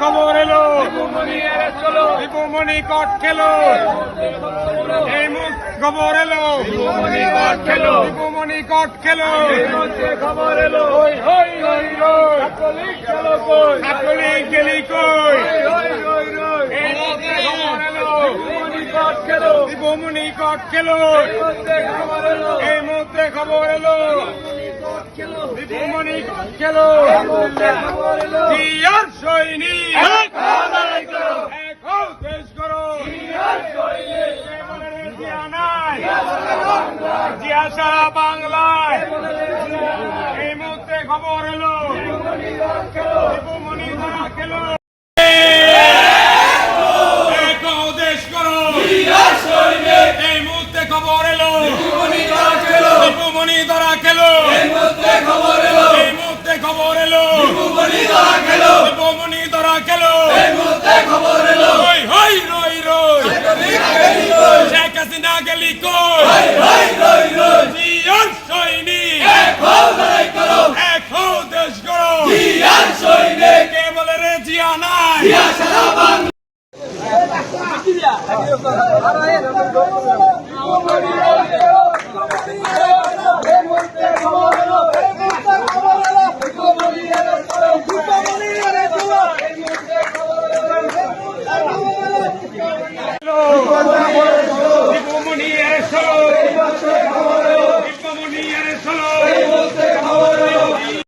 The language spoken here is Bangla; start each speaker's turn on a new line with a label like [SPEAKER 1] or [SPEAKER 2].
[SPEAKER 1] খবর এলো।
[SPEAKER 2] দীপুমণি
[SPEAKER 1] কট খেলো। এই মুখ খবর এলো।
[SPEAKER 2] দীপুমণি কট খেলো। খবর এলো। ছাত্রলীগ গেল কই? দীপুমণি কট খেলো। এই মুহূর্তে খবর এলো।
[SPEAKER 1] কট খেলো। জিয়ার সৈনিক। দেশ করো। জিয়া সারা বাংলায়। এই মুহূর্তে খবর এলো।
[SPEAKER 2] দীপুমণি কট খেলো।
[SPEAKER 1] মুহূর্তে খবর এলো রই রই
[SPEAKER 2] গেলি কই
[SPEAKER 1] শেখ হাসিনা গেলি কই
[SPEAKER 2] হই হই হই হই
[SPEAKER 1] জিয়ার সৈনিক
[SPEAKER 2] এক হও লড়াই করো
[SPEAKER 1] এক হও দেশ করো
[SPEAKER 2] জিয়ার সৈনিক
[SPEAKER 1] কে বলে রে জিয়া নাই
[SPEAKER 2] জিয়া সারা বাংলা